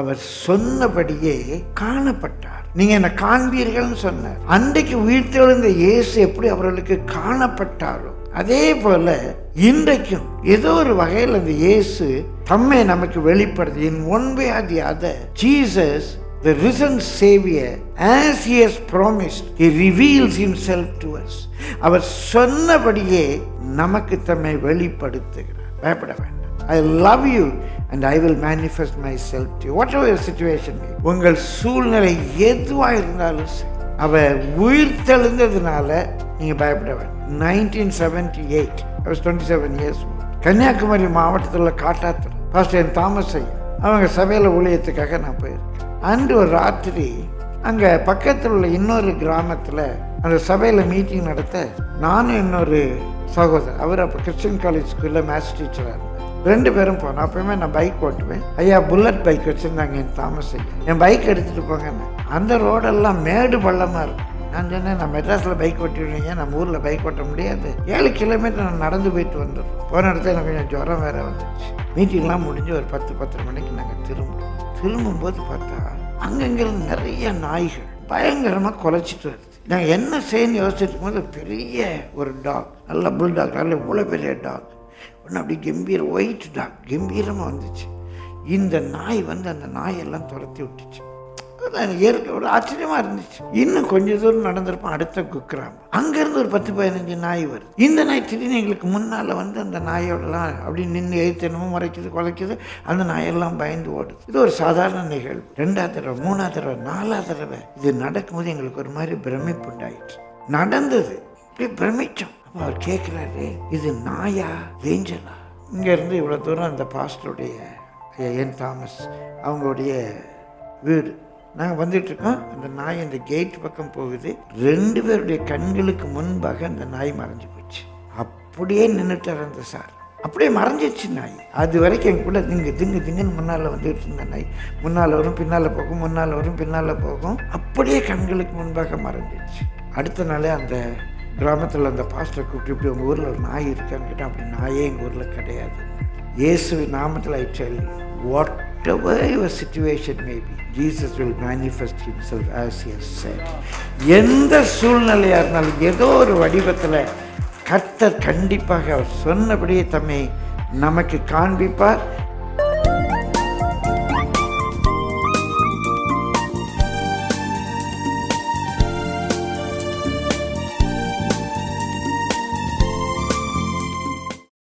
அவர் சொன்னபடியே காணப்பட்டார். நீங்க என்ன காண்பீர்கள்னு சொன்னார். அன்றைக்கு உயிர்த்தெழுந்த இயேசு எப்படி அவர்களுக்கு காணப்பட்டாரோ அதே போல இன்றைக்கும் ஏதோ ஒரு வகையில் அந்த இயேசு தம்மை நமக்கு வெளிப்படுது. In one way or the other Jesus the risen Savior, as He has promised, He reveals Himself to us. அவர் சொன்னபடியே நமக்கு தம்மை வெளிப்படுத்துகிறார். பயப்பட வேண்டாம். I love you and I will manifest myself to whatever situation உங்கள் சூழ்நிலை எதுவாக இருந்தாலும் சரி அவர் உயிர் தெளிந்ததுனால நீங்கள் பயப்பட வேண்டாம். Nineteen seventy eight twenty seven years Kanyakumari மாவட்டத்தில் காட்டாத்தர் ஃபர்ஸ்ட் என் தாமஸ் ஐயா அவங்க சபையில் ஊழியத்துக்காக நான் போயிருக்கேன். அன்று ஒரு ராத்திரி அங்கே பக்கத்தில் உள்ள இன்னொரு கிராமத்தில் அந்த சபையில் மீட்டிங் நடத்த நானும் இன்னொரு சகோதரர் அவர் அப்போ கிறிஸ்டின் காலேஜ் ஸ்கூலில் மேத்ஸ் டீச்சராக ரெண்டு பேரும் போனோம். அப்பயுமே நான் பைக் ஓட்டுவேன். ஐயா புல்லட் பைக் வச்சுருந்தாங்க என் தாமஸ். என் பைக் எடுத்துகிட்டு போங்கன்னு அந்த ரோடெல்லாம் மேடு பள்ளமாக இருக்கும். நான் சொன்னேன் நான் மெட்ராஸில் பைக் ஓட்டிடுவீங்க நம்ம ஊரில் பைக் ஓட்ட முடியாது. ஏழு கிலோமீட்டர் நான் நடந்து போயிட்டு வந்துடுறோம் போன இடத்துல எனக்கு கொஞ்சம் ஜுரம் வேறு வந்துச்சு மீட்டிங்லாம் முடிஞ்சு ஒரு பத்து பத்தரை மணிக்கு நாங்கள் திரும்புவோம். திரும்பும்போது பார்த்தா அங்கங்கிருந்து நிறைய நாய்கள் பயங்கரமாக குலைச்சிட்டு வருது. நாங்கள் என்ன செய்யணும்னு யோசிச்சுட்டு போது பெரிய ஒரு டாக் நல்ல புல் டாக் நல்ல இவ்வளோ பெரிய டாக் ஒன்று அப்படி கம்பீரம் ஒயிட் டாக் கம்பீரமாக வந்துச்சு. இந்த நாய் வந்து அந்த நாயெல்லாம் துரத்தி விட்டுச்சு. இயற்கை ஒரு ஆச்சரியமாக இருந்துச்சு. இன்னும் கொஞ்ச தூரம் நடந்திருப்போம் அடுத்த குக்கிராம் அங்கேருந்து ஒரு பத்து பதினஞ்சு நாய் வருது. இந்த நாய் திடீர்னு எங்களுக்கு முன்னால் வந்து அந்த நாயோடலாம் அப்படி நின்று எழுத்தனமும் முறைக்குது குலைக்குது அந்த நாயெல்லாம் பயந்து ஓடுது. இது ஒரு சாதாரண நிகழ்வு. ரெண்டாவது தடவை மூணாவது தடவை நாலாவது தடவை. இது நடக்கும்போது எங்களுக்கு ஒரு மாதிரி பிரமிப்பு உண்டாயிடுச்சு நடந்தது. அப்படியே பிரமிச்சோம். அவர் கேட்குறாரு இது நாயா ஏஞ்சலா இங்கேருந்து இவ்வளோ தூரம் அந்த பாஸ்டருடைய என் தாமஸ் அவங்களுடைய வீடு. நாங்கள் வந்துட்டுருக்கோம் அந்த நாய் அந்த கேட் பக்கம் போகுது. ரெண்டு பேருடைய கண்களுக்கு முன்பாக அந்த நாய் மறைஞ்சு போச்சு. அப்படியே நின்றுட்டார் அந்த சார். அப்படியே மறைஞ்சிச்சு நாய். அது வரைக்கும் என் கூட திங்கு திங்கு திங்குன்னு முன்னால் வந்துட்டு இருந்த நாய். முன்னால் வரும் பின்னால் போகும் முன்னால் வரும் பின்னால் போகும். அப்படியே கண்களுக்கு முன்பாக மறைஞ்சிச்சு அடுத்த நாளே அந்த கிராமத்தில் அந்த பாஸ்டரை கூப்பிட்டு இப்படி உங்கள் ஊரில் ஒரு நாய் இருக்கான்னு கேட்டால் அப்படி நாயே எங்கள் ஊரில் கிடையாது. இயேசு நாமத்தில் I tell what whatever your situation may be, Jesus will manifest as as as has எந்த சூழ்நிலையாக இருந்தாலும் ஏதோ ஒரு வடிவத்தில் கர்த்தர் கண்டிப்பாக அவர் சொன்னபடியே தம்மை நமக்கு காண்பிப்பார்.